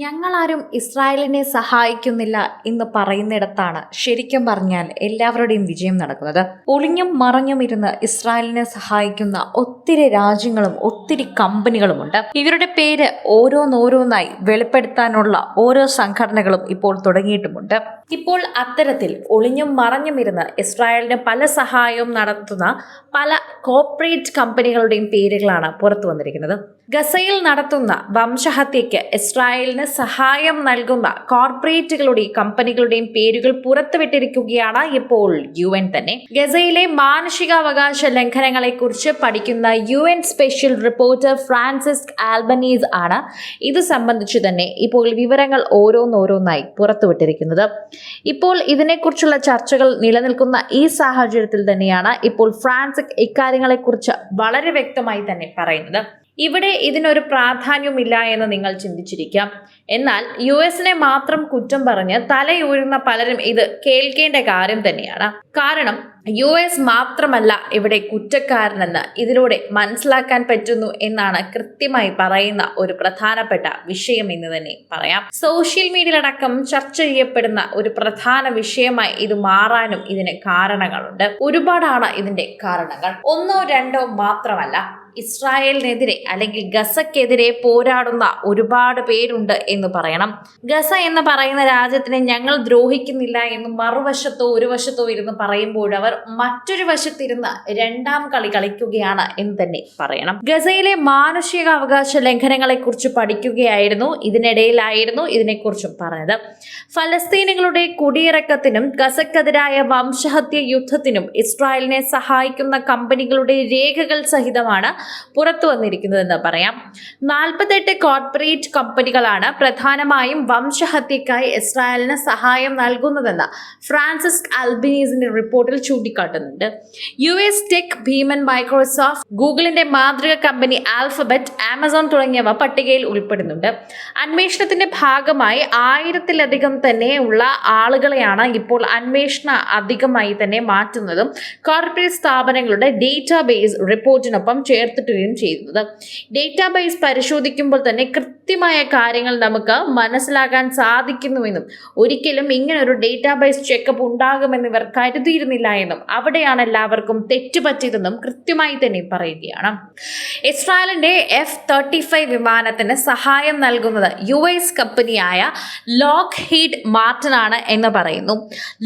ഞങ്ങളാരും ഇസ്രായേലിനെ സഹായിക്കുന്നില്ല എന്ന് പറയുന്നിടത്താണ് ശരിക്കും പറഞ്ഞാൽ എല്ലാവരുടെയും വിജയം നടക്കുന്നത്. ഒളിഞ്ഞും മറഞ്ഞും ഇരുന്ന് ഇസ്രായേലിനെ സഹായിക്കുന്ന ഒത്തിരി രാജ്യങ്ങളും ഒത്തിരി കമ്പനികളുമുണ്ട്. ഇവരുടെ പേര് ഓരോന്നോരോന്നായി വെളിപ്പെടുത്താനുള്ള ഓരോ സംഘടനകളും ഇപ്പോൾ തുടങ്ങിയിട്ടുമുണ്ട്. ഇപ്പോൾ അത്തരത്തിൽ ഒളിഞ്ഞും മറഞ്ഞും ഇരുന്ന് ഇസ്രായേലിന് പല സഹായവും നടത്തുന്ന പല കോർപ്പറേറ്റ് കമ്പനികളുടെയും പേരുകളാണ് പുറത്തു വന്നിരിക്കുന്നത്. ഗസയിൽ നടത്തുന്ന വംശഹത്യയ്ക്ക് ഇസ്രായേലിന് സഹായം നൽകുന്ന കോർപ്പറേറ്റുകളുടെയും കമ്പനികളുടെയും പേരുകൾ പുറത്തുവിട്ടിരിക്കുകയാണ് ഇപ്പോൾ യു എൻ തന്നെ. ഗസയിലെ മാനുഷികാവകാശ ലംഘനങ്ങളെ കുറിച്ച് പഠിക്കുന്ന U N special rapporteur Francis Albanese ആണ് ഇത് സംബന്ധിച്ച് തന്നെ ഇപ്പോൾ വിവരങ്ങൾ ഓരോന്നോരോന്നായി പുറത്തുവിട്ടിരിക്കുന്നത്. ഇപ്പോൾ ഇതിനെക്കുറിച്ചുള്ള ചർച്ചകൾ നിലനിൽക്കുന്ന ഈ സാഹചര്യത്തിൽ തന്നെയാണ് ഇപ്പോൾ ഫ്രാൻസിക് ഇക്കാര്യങ്ങളെക്കുറിച്ച് വളരെ വ്യക്തമായി തന്നെ പറയുന്നത്. ഇവിടെ ഇതിനൊരു പ്രാധാന്യമില്ല എന്ന് നിങ്ങൾ ചിന്തിച്ചിരിക്കാം. എന്നാൽ യു എസിനെ മാത്രം കുറ്റം പറഞ്ഞ് തലയൂരുന്ന പലരും ഇത് കേൾക്കേണ്ട കാര്യം തന്നെയാണ്. കാരണം യു എസ് മാത്രമല്ല ഇവിടെ കുറ്റക്കാരനെന്ന് ഇതിലൂടെ മനസ്സിലാക്കാൻ പറ്റുന്നു എന്നാണ് കൃത്യമായി പറയുന്ന ഒരു പ്രധാനപ്പെട്ട വിഷയം എന്ന് തന്നെ പറയാം. സോഷ്യൽ മീഡിയയിലടക്കം ചർച്ച ചെയ്യപ്പെടുന്ന ഒരു പ്രധാന വിഷയമായി ഇത് മാറാനും ഇതിന് കാരണങ്ങളുണ്ട്. ഒരുപാടാണ് ഇതിന്റെ കാരണങ്ങൾ. ഒന്നോ രണ്ടോ മാത്രമല്ല ഇസ്രായേലിനെതിരെ അല്ലെങ്കിൽ ഗസക്കെതിരെ പോരാടുന്ന ഒരുപാട് പേരുണ്ട് എന്ന് പറയണം. ഗസ എന്ന് പറയുന്ന രാജ്യത്തിനെ ഞങ്ങൾ ദ്രോഹിക്കുന്നില്ല എന്ന് മറുവശത്തോ ഒരു വശത്തോ ഇരുന്ന് പറയുമ്പോൾ അവർ മറ്റൊരു വശത്തിരുന്ന് രണ്ടാം കളി കളിക്കുകയാണ് എന്ന് തന്നെ പറയണം. ഗസയിലെ മാനുഷികാവകാശ ലംഘനങ്ങളെ കുറിച്ച് പഠിക്കുകയായിരുന്നു. ഇതിനിടയിലായിരുന്നു ഇതിനെക്കുറിച്ചും പറഞ്ഞത്. ഫലസ്തീനുകളുടെ കുടിയിറക്കത്തിനും ഗസക്കെതിരായ വംശഹത്യ യുദ്ധത്തിനും ഇസ്രായേലിനെ സഹായിക്കുന്ന കമ്പനികളുടെ രേഖകൾ സഹിതമാണ് പുറത്തു വന്നിരിക്കുന്നതെന്ന് പറയാം. നാൽപ്പത്തെട്ട് കോർപ്പറേറ്റ് കമ്പനികളാണ് പ്രധാനമായും വംശഹത്യക്കായി ഇസ്രായേലിന് സഹായം നൽകുന്നതെന്ന് ഫ്രാൻസിസ് അൽബിനീസിന്റെ റിപ്പോർട്ടിൽ ചൂണ്ടിക്കാട്ടുന്നുണ്ട്. യു എസ് ടെക് ഭീമൻ മൈക്രോസോഫ്റ്റ് ഗൂഗിളിന്റെ മാതൃക കമ്പനി ആൽഫബറ്റ് ആമസോൺ തുടങ്ങിയവ പട്ടികയിൽ ഉൾപ്പെടുന്നുണ്ട്. അന്വേഷണത്തിന്റെ ഭാഗമായി ആയിരത്തിലധികം തന്നെ ഉള്ള ആളുകളെയാണ് ഇപ്പോൾ അന്വേഷണ അധികമായി തന്നെ മാറ്റുന്നതും കോർപ്പറേറ്റ് സ്ഥാപനങ്ങളുടെ ഡേറ്റാബേസ് റിപ്പോർട്ടിനൊപ്പം ചേർത്തിട്ടുകയും ചെയ്യുന്നത്. ഡേറ്റാബേസ് പരിശോധിക്കുമ്പോൾ തന്നെ കൃത്യമായ കാര്യങ്ങൾ നമുക്ക് മനസ്സിലാക്കാൻ സാധിക്കുന്നുവെന്നും ഒരിക്കലും ഇങ്ങനെ ഒരു ഡേറ്റാബേസ് ചെക്കപ്പ് ഉണ്ടാകുമെന്ന് ഇവർ കരുതിയിരുന്നില്ല എന്നും അവിടെയാണ് എല്ലാവർക്കും തെറ്റുപറ്റിയതെന്നും കൃത്യമായി തന്നെ പറയുകയാണ്. ഇസ്രായേലിന്റെ എഫ് തേർട്ടി ഫൈവ് വിമാനത്തിന് സഹായം നൽകുന്നത് യു എസ് കമ്പനിയായ ലോക്ക് ഹീഡ് മാർട്ടിൻ ആണ് എന്ന് പറയുന്നു.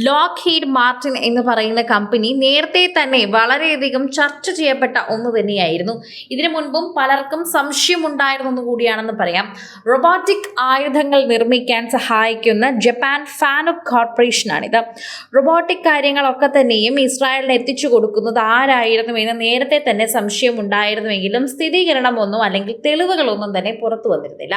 ലോക്ക് ഹീഡ് മാർട്ടിൻ എന്ന് പറയുന്ന കമ്പനി നേരത്തെ തന്നെ വളരെയധികം ചർച്ച ചെയ്യപ്പെട്ട ഒന്ന് തന്നെയായിരുന്നു. ഇതിനു മുൻപും പലർക്കും സംശയമുണ്ടായിരുന്നു കൂടിയാണെന്ന് പറയാം. റൊബോട്ടിക് ആയുധങ്ങൾ നിർമ്മിക്കാൻ സഹായിക്കുന്ന ജപ്പാൻ ഫാനുക് കോർപ്പറേഷനാണിത്. റൊബോട്ടിക് കാര്യങ്ങളൊക്കെ തന്നെയും ഇസ്രായേലിന് എത്തിച്ചു കൊടുക്കുന്നത് ആരായിരുന്നു എന്ന് നേരത്തെ തന്നെ സംശയം ഉണ്ടായിരുന്നുവെങ്കിലും സ്ഥിരീകരണമൊന്നും അല്ലെങ്കിൽ തെളിവുകളൊന്നും തന്നെ പുറത്തു വന്നിരുന്നില്ല.